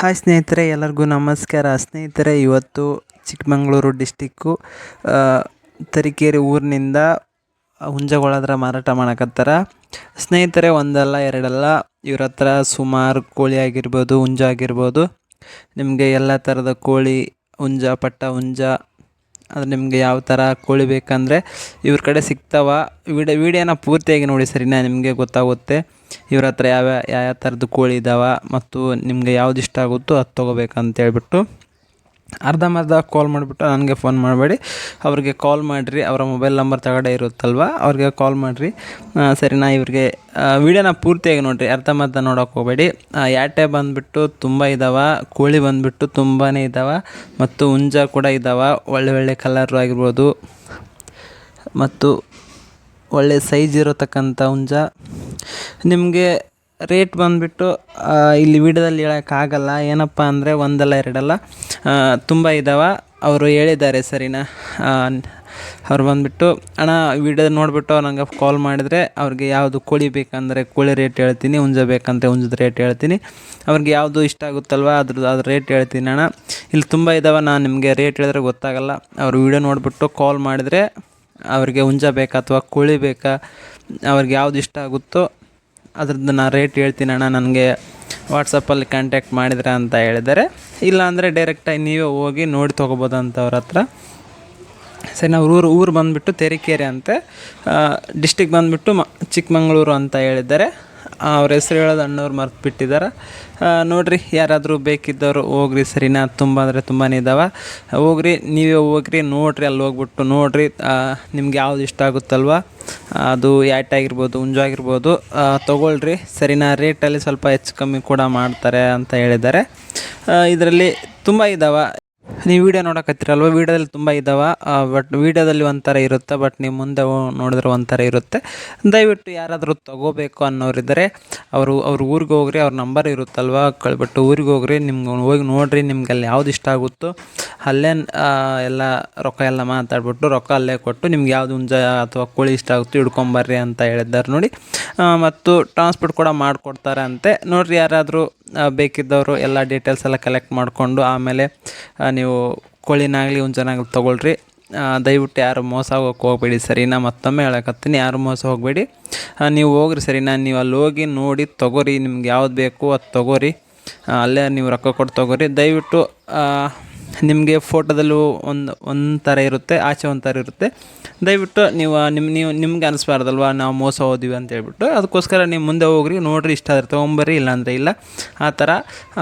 Hi ಸ್ನೇಹಿತರೆ, ಎಲ್ಲರಿಗೂ ನಮಸ್ಕಾರ. ಸ್ನೇಹಿತರೆ, ಇವತ್ತು ಚಿಕ್ಕಮಗಳೂರು ಡಿಸ್ಟಿಕ್ಕು ತರೀಕೆರೆ ಊರಿನಿಂದ ಹುಂಜಗಳದ್ರ ಮಾರಾಟ ಮಾಡಕತ್ತಾರ. ಸ್ನೇಹಿತರೆ, ಒಂದಲ್ಲ, ಎರಡಲ್ಲ, ಇವ್ರ ಹತ್ರ ಸುಮಾರು ಕೋಳಿ ಆಗಿರ್ಬೋದು, ಹುಂಜ ಆಗಿರ್ಬೋದು. ನಿಮಗೆ ಎಲ್ಲ ಥರದ ಕೋಳಿ, ಹುಂಜ, ಪಟ್ಟ ಹುಂಜ ಅದು ನಿಮಗೆ ಯಾವ ಥರ ಕೋಳಿ ಬೇಕಂದರೆ ಇವ್ರ ಕಡೆ ಸಿಗ್ತಾವ. ವಿಡಿಯೋ ವಿಡಿಯೋನ ಪೂರ್ತಿಯಾಗಿ ನೋಡಿ ಸರಿನಾ? ನಿಮಗೆ ಗೊತ್ತಾಗುತ್ತೆ. ಇವ್ರ ಹತ್ರ ಯಾವ ಯಾವ ಥರದ್ದು ಕೋಳಿ ಇದ್ದಾವೆ ಮತ್ತು ನಿಮಗೆ ಯಾವ್ದು ಇಷ್ಟ ಆಗುತ್ತೋ ಅದು ತೊಗೋಬೇಕಂತ ಹೇಳ್ಬಿಟ್ಟು. ಅರ್ಧಂಬರ್ಧ ಕಾಲ್ ಮಾಡಿಬಿಟ್ಟು ನನಗೆ ಫೋನ್ ಮಾಡಬೇಡಿ. ಅವ್ರಿಗೆ ಕಾಲ್ ಮಾಡಿರಿ, ಅವರ ಮೊಬೈಲ್ ನಂಬರ್ ತಗಡೆ ಇರುತ್ತಲ್ವ? ಅವ್ರಿಗೆ ಕಾಲ್ ಮಾಡಿರಿ. ಸರಿನಾ ಇವ್ರಿಗೆ ವೀಡಿಯೋನ ಪೂರ್ತಿಯಾಗಿ ನೋಡಿರಿ. ಅರ್ಧಂಬರ್ಧ ನೋಡೋಕೆ ಹೋಗಬೇಡಿ. ಯಾಟೆ ಬಂದುಬಿಟ್ಟು ತುಂಬ ಇದ್ದಾವೆ ಕೋಳಿ ಬಂದುಬಿಟ್ಟು ತುಂಬಾ ಇದ್ದಾವೆ ಮತ್ತು ಹುಂಜ ಕೂಡ ಇದ್ದಾವೆ ಒಳ್ಳೆ ಒಳ್ಳೆ ಕಲರು ಆಗಿರ್ಬೋದು. ಮತ್ತು ಒಳ್ಳೆ ಸೈಜ್ ಇರತಕ್ಕಂಥ ಹುಂಜ. ನಿಮಗೆ ರೇಟ್ ಬಂದುಬಿಟ್ಟು ಇಲ್ಲಿ ವಿಡಿಯೋದಲ್ಲಿ ಹೇಳೋಕ್ಕಾಗಲ್ಲ ಏನಪ್ಪ ಅಂದರೆ ಒಂದಲ್ಲ ಎರಡಲ್ಲ. ತುಂಬ ಇದ್ದಾವೆ ಅವರು ಹೇಳಿದ್ದಾರೆ ಸರಿನಾ? ಅವ್ರು ಬಂದುಬಿಟ್ಟು, ಅಣ್ಣ ವಿಡಿಯೋ ನೋಡಿಬಿಟ್ಟು ನಂಗೆ ಕಾಲ್ ಮಾಡಿದರೆ ಅವ್ರಿಗೆ ಯಾವುದು ಕೋಳಿ ಬೇಕಂದರೆ ಕೋಳಿ ರೇಟ್ ಹೇಳ್ತೀನಿ ಹುಂಜ ಬೇಕಂದರೆ ಹುಂಜದ ರೇಟ್ ಹೇಳ್ತೀನಿ. ಅವ್ರಿಗೆ ಯಾವುದು ಇಷ್ಟ ಆಗುತ್ತಲ್ವ ಅದ್ರದ್ದು, ಅದ್ರ ರೇಟ್ ಹೇಳ್ತೀನಿ ಅಣ್ಣ. ಇಲ್ಲಿ ತುಂಬ ಇದ್ದಾವೆ ನಾನು ನಿಮಗೆ ರೇಟ್ ಹೇಳಿದ್ರೆ ಗೊತ್ತಾಗಲ್ಲ. ಅವ್ರು ವಿಡಿಯೋ ನೋಡಿಬಿಟ್ಟು ಕಾಲ್ ಮಾಡಿದರೆ ಅವ್ರಿಗೆ ಹುಂಜ ಬೇಕಾ ಅಥವಾ ಕೋಳಿ ಬೇಕಾ, ಅವ್ರಿಗೆ ಯಾವ್ದು ಇಷ್ಟ ಆಗುತ್ತೋ ಅದ್ರದ್ದು ನಾನು ರೇಟ್ ಹೇಳ್ತೀನಿ ಅಣ್ಣ, ನನಗೆ ವಾಟ್ಸಪ್ಪಲ್ಲಿ ಕಾಂಟ್ಯಾಕ್ಟ್ ಮಾಡಿದ್ರೆ ಅಂತ ಹೇಳಿದ್ದಾರೆ. ಇಲ್ಲ ಅಂದರೆ ಡೈರೆಕ್ಟಾಗಿ ನೀವೇ ಹೋಗಿ ನೋಡಿ ತೊಗೋಬೋದು ಅಂತ ಅವ್ರ ಹತ್ರ. ಸರಿ, ನಾವು ಊರು ಊರು ಬಂದುಬಿಟ್ಟು ತೆರಿಕೆರೆ ಅಂತೆ ಡಿಸ್ಟಿಕ್ ಬಂದುಬಿಟ್ಟು ಮ, ಚಿಕ್ಕಮಂಗ್ಳೂರು ಅಂತ ಹೇಳಿದ್ದಾರೆ. ಅವ್ರ ಹೆಸ್ರು ಹೇಳೋದು ಅಣ್ಣವ್ರು ಮರ್ತು ಬಿಟ್ಟಿದ್ದಾರೆ ನೋಡಿರಿ ಯಾರಾದರೂ ಬೇಕಿದ್ದವರು ಹೋಗ್ರಿ ಸರಿನಾ? ತುಂಬ ಅಂದರೆ ತುಂಬಾ ಇದ್ದಾವೆ ಹೋಗ್ರಿ ನೀವೇ ಹೋಗ್ರಿ ನೋಡಿರಿ ಅಲ್ಲಿ ಹೋಗ್ಬಿಟ್ಟು ನೋಡಿರಿ. ನಿಮ್ಗೆ ಯಾವ್ದು ಇಷ್ಟ ಆಗುತ್ತಲ್ವ? ಅದು ಯಾಟ್ ಆಗಿರ್ಬೋದು ಆ, ತೊಗೊಳ್ರಿ. ಸರಿನಾ? ರೇಟಲ್ಲಿ ಸ್ವಲ್ಪ ಹೆಚ್ಚು ಕಮ್ಮಿ ಕೂಡ ಮಾಡ್ತಾರೆ ಅಂತ ಹೇಳಿದ್ದಾರೆ. ಇದರಲ್ಲಿ ತುಂಬ ಇದ್ದಾವೆ ನೀವು ವೀಡಿಯೋ ನೋಡಕತ್ತೀರಲ್ವ? ವೀಡಿಯೋದಲ್ಲಿ ತುಂಬ ಇದ್ದಾವೆ ಬಟ್ ವೀಡಿಯೋದಲ್ಲಿ ಒಂಥರ ಇರುತ್ತೆ ಬಟ್ ನೀವು ಮುಂದೆ ನೋಡಿದ್ರೆ ಒಂಥರ ಇರುತ್ತೆ. ದಯವಿಟ್ಟು ಯಾರಾದರೂ ತೊಗೋಬೇಕು ಅನ್ನೋರಿದ್ದರೆ ಅವರು ಅವ್ರ ಊರಿಗೆ ಹೋಗ್ರಿ ಅವ್ರ ನಂಬರ್ ಇರುತ್ತಲ್ವ? ಕಳ್ಬಿಟ್ಟು ಊರಿಗೆ ಹೋಗ್ರಿ ನಿಮ್ಗೆ ಹೋಗಿ ನೋಡಿರಿ ನಿಮ್ಗೆ ಅಲ್ಲಿ ಯಾವ್ದು ಇಷ್ಟ ಆಗುತ್ತೋ ಅಲ್ಲೇ ಎಲ್ಲ ರೊಕ್ಕ ಎಲ್ಲ ಮಾತಾಡ್ಬಿಟ್ಟು ರೊಕ್ಕ ಅಲ್ಲೇ ಕೊಟ್ಟು ನಿಮ್ಗೆ ಯಾವ್ದು ಹುಂಜ ಅಥವಾ ಕೋಳಿ ಇಷ್ಟ ಆಗುತ್ತೋ ಹಿಡ್ಕೊಂಬರ್ರಿ ಅಂತ ಹೇಳಿದ್ದಾರೆ ನೋಡಿ. ಮತ್ತು ಟ್ರಾನ್ಸ್ಪೋರ್ಟ್ ಕೂಡ ಮಾಡಿಕೊಡ್ತಾರೆ ಅಂತೆ. ನೋಡಿರಿ ಯಾರಾದರೂ ಬೇಕಿದ್ದವರು ಎಲ್ಲ ಡೀಟೇಲ್ಸ್ ಎಲ್ಲ ಕಲೆಕ್ಟ್ ಮಾಡಿಕೊಂಡು ಆಮೇಲೆ ಆ, ನೀವು ಕೋಳಿನಾಗಲಿ ಹುಂಜನಾಗಲಿ ತೊಗೊಳ್ರಿ. ದಯವಿಟ್ಟು ಯಾರು ಮೋಸ ಹೋಗಕ್ಕೆ ಹೋಗಬೇಡಿ ಸರಿನಾ ಮತ್ತೊಮ್ಮೆ ಹೇಳಕತ್ತೀನಿ, ಯಾರು ಮೋಸ ಹೋಗಬೇಡಿ. ನೀವು ಹೋಗ್ರಿ ಸರಿನಾ ನೀವು ಅಲ್ಲಿ ಹೋಗಿ ನೋಡಿ ತೊಗೋರಿ, ನಿಮ್ಗೆ ಯಾವ್ದು ಬೇಕು ಅದು ತೊಗೋರಿ. ಅಲ್ಲೇ ನೀವು ರೊಕ್ಕ ಕೊಟ್ಟು ತೊಗೋರಿ. ದಯವಿಟ್ಟು ನಿಮಗೆ ಫೋಟೋದಲ್ಲೂ ಒಂದು ಒಂಥರ ಇರುತ್ತೆ, ಆಚೆ ಒಂಥರ ಇರುತ್ತೆ. ದಯವಿಟ್ಟು ನೀವು ನಿಮ್ಮ ನೀವು, ನಿಮ್ಗೆ ಅನಿಸ್ಬಾರ್ದಲ್ವ, ನಾವು ಮೋಸ ಹೋದ್ವಿ ಅಂತ ಹೇಳ್ಬಿಟ್ಟು, ಅದಕ್ಕೋಸ್ಕರ ನೀವು ಮುಂದೆ ಹೋಗ್ರಿ, ನೋಡ್ರಿ ಇಷ್ಟ ಆದ್ರೆ ತೊಗೊಂಬರ್ರಿ, ಇಲ್ಲಾಂದರೆ ಇಲ್ಲ. ಆ ಥರ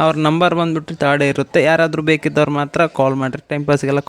ಅವ್ರ ನಂಬರ್ ಬಂದುಬಿಟ್ಟು ತಾಡೆ ಇರುತ್ತೆ. ಯಾರಾದರೂ ಬೇಕಿದ್ದವ್ರು ಮಾತ್ರ ಕಾಲ್ ಮಾಡಿರಿ ಟೈಮ್ ಪಾಸ್ಗೆಲ್ಲ